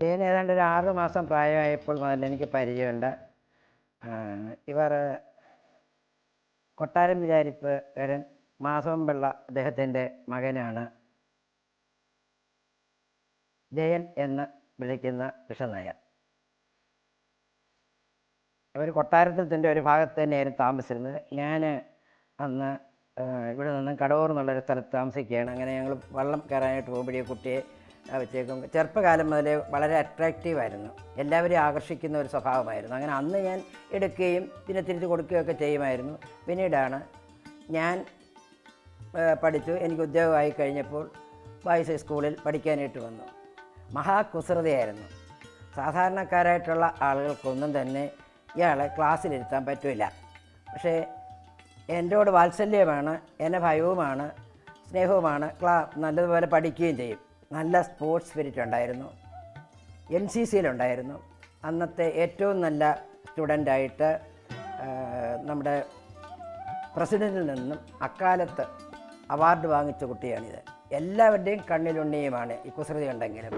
ജയൻ ഏതാണ്ട് ഒരു ആറ് മാസം പ്രായമായപ്പോൾ മുതൽ എനിക്ക് പരിചയമുണ്ട്. ഇവർ കൊട്ടാരം വിചാരിപ്പ് വരൻ മാധവൻ പിള്ള അദ്ദേഹത്തിന്റെ മകനാണ്. ജയൻ എന്ന് വിളിക്കുന്ന കൃഷ്ണനായർ. അവർ കൊട്ടാരത്തിൽ തന്നെ ഒരു ഭാഗത്ത് തന്നെയായിരുന്നു താമസിച്ചിരുന്നത്. ഞാൻ അന്ന് ഇവിടെ നിന്ന് കടവൂർ എന്നുള്ളൊരു സ്ഥലത്ത് താമസിക്കുകയാണ്. അങ്ങനെ ഞങ്ങൾ വള്ളം കയറാനായിട്ട് പോകുമ്പോഴേ കുട്ടിയെ വെച്ചേക്കും. ചെറുപ്പകാലം മുതലേ വളരെ അട്രാക്റ്റീവായിരുന്നു എല്ലാവരെയും ആകർഷിക്കുന്ന ഒരു സ്വഭാവമായിരുന്നു. അങ്ങനെ അന്ന് ഞാൻ എടുക്കുകയും പിന്നെ തിരിച്ചു കൊടുക്കുകയൊക്കെ ചെയ്യുമായിരുന്നു. പിന്നീടാണ് ഞാൻ പഠിച്ചു. എനിക്ക് ഉദ്യോഗമായി കഴിഞ്ഞപ്പോൾ ബോയ്സ് ഹൈസ്കൂളിൽ പഠിക്കാനായിട്ട് വന്നു. മഹാകുസൃതയായിരുന്നു. സാധാരണക്കാരായിട്ടുള്ള ആളുകൾക്കൊന്നും തന്നെ ഇയാളെ ക്ലാസ്സിലിരുത്താൻ പറ്റില്ല. പക്ഷേ എന്നോട് വാത്സല്യമാണ് എന്നെ ഭയവുമാണ് സ്നേഹവുമാണ്. ക്ലാ നല്ലതുപോലെ പഠിക്കുകയും ചെയ്യും. നല്ല സ്പോർട്സ് സ്പിരിറ്റ് ഉണ്ടായിരുന്നു. എൻ സി സിയിലുണ്ടായിരുന്നു. അന്നത്തെ ഏറ്റവും നല്ല സ്റ്റുഡന്റായിട്ട് നമ്മുടെ പ്രസിഡന്റിൽ നിന്നും അക്കാലത്ത് അവാർഡ് വാങ്ങിച്ച കുട്ടിയാണിത്. എല്ലാവരുടെയും കണ്ണിലുണ്ണിയുമാണ് ഈ കുസൃതി ഉണ്ടെങ്കിലും